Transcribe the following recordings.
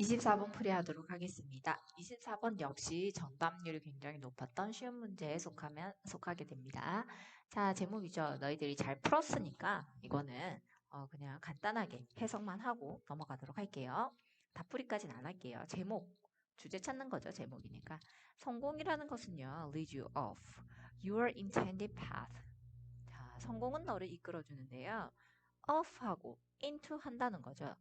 24번 풀이하도록 하겠습니다. 24번 역시 정답률이 굉장히 높았던 쉬운 문제에 속하면, 속하게 됩니다. 자, 제목이죠. 너희들이 잘 풀었으니까 이거는 어, 그냥 간단하게 해석만 하고 넘어가도록 할게요. 답풀이까지는 안 할게요. 제목, 주제 찾는 거죠. 제목이니까. 성공이라는 것은요. lead you off your intended path. 자, 성공은 너를 이끌어주는데요. off하고 into 한다는 거죠.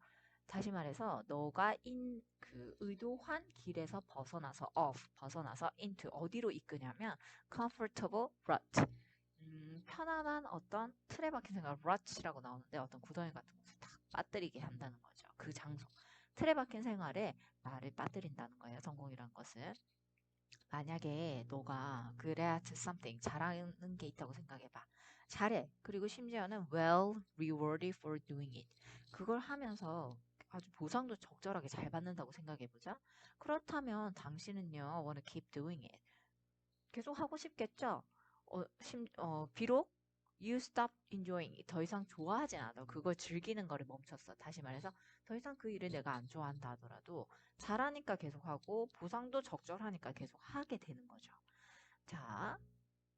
다시 말해서 너가 인그 의도한 길에서 벗어나서 off 벗어나서 into 어디로 이끄냐면 comfortable rut 음, 편안한 어떤 틀에 박힌 생각 rut이라고 나오는데 어떤 구덩이 같은 곳을 탁 빠뜨리게 한다는 거죠. 그 장소 틀에 박힌 생활에 나를 빠뜨린다는 거예요. 성공이란 것은 만약에 너가 good at something 잘하는 게 있다고 생각해봐. 잘해. 그리고 심지어는 well rewarded for doing it. 그걸 하면서 아주 보상도 적절하게 잘 받는다고 생각해보자. 그렇다면 당신은요, wanna keep doing it. 계속 하고 싶겠죠? 어, 심, 어, 비록 you stop enjoying it. 더 이상 좋아하진 않아. 그걸 즐기는 거를 멈췄어. 다시 말해서 더 이상 그 일을 내가 안 좋아한다 하더라도 잘하니까 계속하고 보상도 적절하니까 계속 하게 되는 거죠. 자,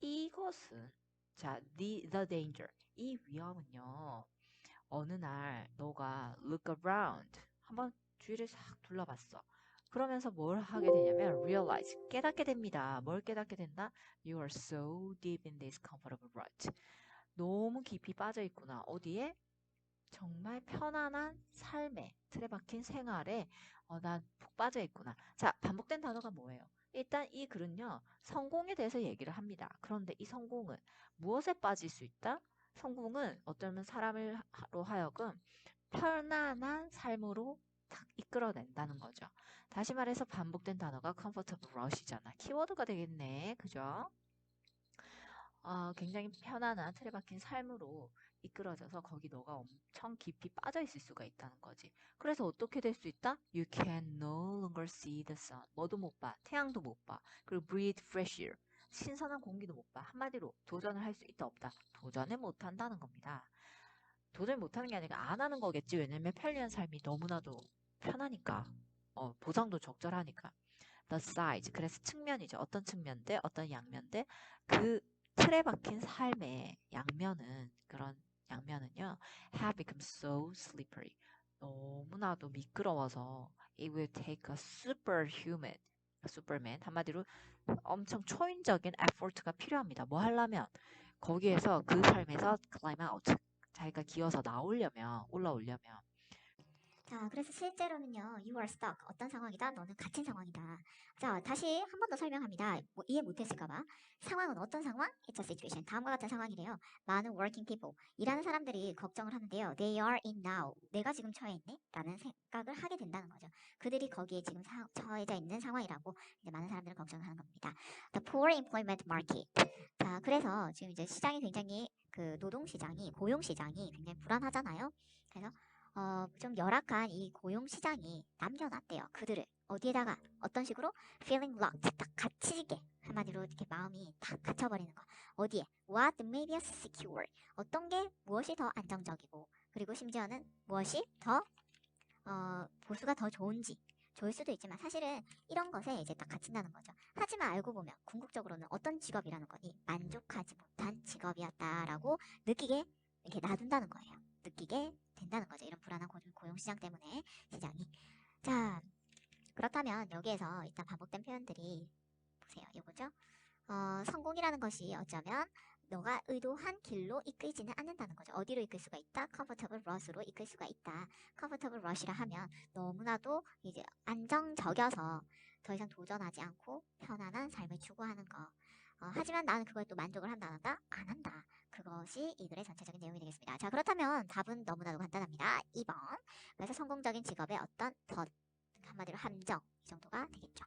이것은 자, the, the danger. 이 위험은요. 어느 날 너가 look around 한번 주위를 싹 둘러봤어. 그러면서 뭘 하게 되냐면 realize 깨닫게 됩니다. 뭘 깨닫게 된다? You are so deep in this comfortable rut. 너무 깊이 빠져 있구나. 어디에? 정말 편안한 삶에 틀에 박힌 생활에 어, 난푹 빠져 있구나. 자, 반복된 단어가 뭐예요? 일단 이 글은요, 성공에 대해서 얘기를 합니다. 그런데 이 성공은 무엇에 빠질 수 있다? 성공은 어쩌면 사람으로 하여금 편안한 삶으로 탁 이끌어낸다는 거죠. 다시 말해서 반복된 단어가 comfortable rush이잖아. 키워드가 되겠네. 그죠? 어, 굉장히 편안한 틀에 박힌 삶으로 이끌어져서 거기 너가 엄청 깊이 빠져 있을 수가 있다는 거지. 그래서 어떻게 될 수 있다? You can no longer see the sun. 뭐도 못 봐. 태양도 못 봐. 그리고 breathe fresh air. 신선한 공기도 못 봐. 한마디로 도전을 할 수 있다 없다. 도전을 못 한다는 겁니다. 도전을 못 하는 게 아니라 안 하는 거겠지. 왜냐면 편리한 삶이 너무나도 편하니까. 어, 보상도 적절하니까. The size. 그래서 측면이죠. 어떤 측면들, 어떤 양면들. 그 틀에 박힌 삶의 양면은 그런 양면은요. have become so slippery. 너무나도 미끄러워서 it will take a superhuman 슈퍼맨 한마디로 엄청 초인적인 에포트가 필요합니다. 뭐 하려면 거기에서 그 삶에서 climb out 자기가 기어서 나오려면 올라오려면 자, 그래서 실제로는요, you are stuck. 어떤 상황이다? 너는 갇힌 상황이다. 자, 다시 한 번 더 설명합니다. 뭐 이해 못했을까봐. 상황은 어떤 상황? It's a situation. 다음과 같은 상황이래요. 많은 working people, 일하는 사람들이 걱정을 하는데요. They are in now. 내가 지금 처해 있네? 라는 생각을 하게 된다는 거죠. 그들이 거기에 지금 사, 처해져 있는 상황이라고 이제 많은 사람들은 걱정을 하는 겁니다. The poor employment market. 자, 그래서 지금 이제 시장이 굉장히 그 노동 시장이 고용 시장이 굉장히 불안하잖아요. 그래서 어, 좀 열악한 이 고용 시장이 남겨놨대요. 그들을 어디에다가 어떤 식으로 feeling locked 딱 갇히게 한마디로 이렇게 마음이 딱 갇혀버리는 거. 어디에 what may be secure 어떤 게 무엇이 더 안정적이고 그리고 심지어는 무엇이 더 어, 보수가 더 좋은지 좋을 수도 있지만 사실은 이런 것에 이제 딱 갇힌다는 거죠. 하지만 알고 보면 궁극적으로는 어떤 직업이라는 거니 만족하지 못한 직업이었다라고 느끼게 이렇게 놔둔다는 거예요. 느끼게 된다는 거죠. 이런 불안한 고용 시장 때문에 시장이. 자, 그렇다면 여기에서 일단 반복된 표현들이 보세요. 이거죠. 어, 성공이라는 것이 어쩌면 너가 의도한 길로 이끌지는 않는다는 거죠. 어디로 이끌 수가 있다? comfortable rush로 이끌 수가 있다. comfortable rush라 하면 너무나도 이제 안정적여서 더 이상 도전하지 않고 편안한 삶을 추구하는 거. 어, 하지만 나는 그걸 또 만족을 한다, 안 한다? 안 한다. 그것이 이 글의 전체적인 내용이 되겠습니다. 자, 그렇다면 답은 너무나도 간단합니다. 2번. 그래서 성공적인 직업의 어떤 덧, 한마디로 함정, 이 정도가 되겠죠.